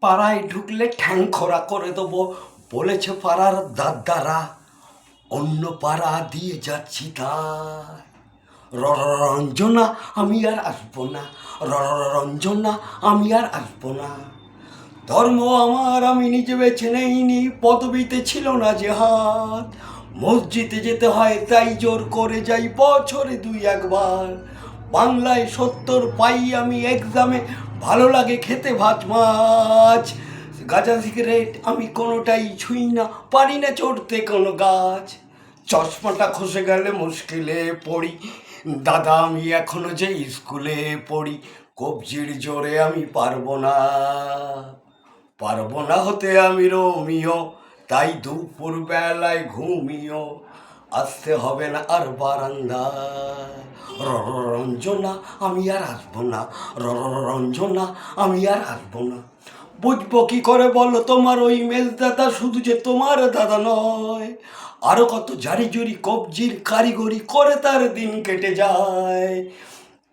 পাড়ায় ঢুকলে ঠ্যাং খোরা করে দেবো। বলেছে পাড়ার দাদারা, অন্য পাড়া দিয়ে যাচ্ছি তাই রঞ্জনা আমি আর আসব না। রঞ্জনা আমি আর আসব না। ধর্ম আমার, আমি নিজে বেছে নেইনি। পদবিতে ছিল না যে হাত। মসজিদে যেতে হয়, তাই জোর করে যাই বছরে দুই একবার। বাংলায় সত্তর পাই আমি এক্সামে ভালো লাগে খেতে ভাত মাছ। গাঁজা সিগারেট আমি কোনোটাই ছুঁই না, পারি না চড়তে কোনো গাছ। চশমাটা খসে গেলে মুশকিলে পড়ি। দাদা, আমি এখনও যে স্কুলে পড়ি, কবজির জোরে আমি পারব না। পারব না হতে আমি রোমিও, তাই দুপুর বেলায় ঘুমিও। আসতে হবে না আর বারান্দায়। রঞ্জনা আমি আর আসব না। রঞ্জনা আমি আর আসব না। বুঝব কি করে বলো তোমার ওই মেজ দাদা? শুধু যে তোমার দাদা নয়, আরও কত জারি জুরি কবজির কারিগরি করে তার দিন কেটে যায়।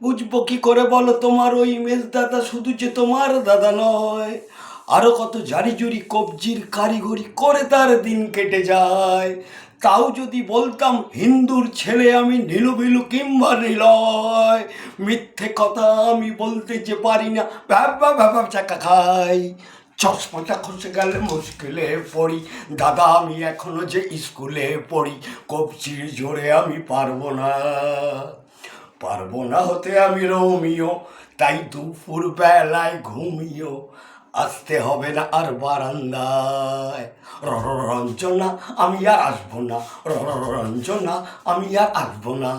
বুঝব কি করে বলো তোমার ওই মেজ দাদা? শুধু যে তোমার দাদা নয়, আরও কত জারি জুরি কবজির কারিগরি করে তার দিন কেটে যায়। তাও যদি বলতাম, হিন্দুর ছেলে আমি নীলবিলু কিংবা নিলয়, মিথ্যে কথা আমি বলতে যে পারি না। ভ্যাবা ভ্যাবা চাকা খাই। চশমাটা খসে গেলে মুশকিলে পড়ি। দাদা, আমি এখনও যে স্কুলে পড়ি, কবজির জোরে আমি পারব না। পারব না হতে আমি রোমিও, তাই দুপুর বেলায় ঘুমিও। আসতে হবে না আর বারান্দায়। রঞ্জনা, আমি আর আসব না। রঞ্জনা, আমি আর আসব না।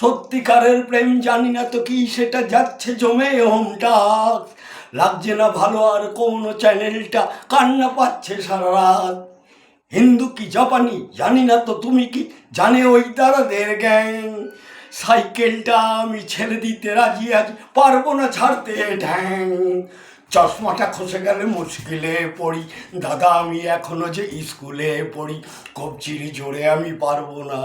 সত্যিকারের প্রেম জানি না তো কি সেটা যাচ্ছে জমে হোমটাক লাগছে না ভালো আর কোনো চ্যানেলটা, কান্না পাচ্ছে সারা রাত। হিন্দু কি, জাপানি, জানি না তো তুমি কি, জানে ওই তারাদের গ্যাং সাইকেলটা আমি ছেড়ে দিতে রাজি আছি পারব না ছাড়তে ঢ্যাং। চশমাটা খসে গেলে মুশকিলে পড়ি। দাদা, আমি এখনও যে স্কুলে পড়ি কবচির জোরে আমি পারব না।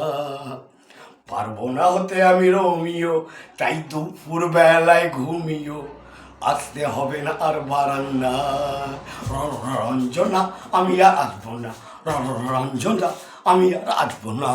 পারব না হতে আমি রোমিও, তাই দুপুর বেলায় ঘুমিও। আসতে হবে না আর বারান্দা। র- রঞ্জনা, আমি আর আসব না। রঞ্জনা, আমি আর আসব না।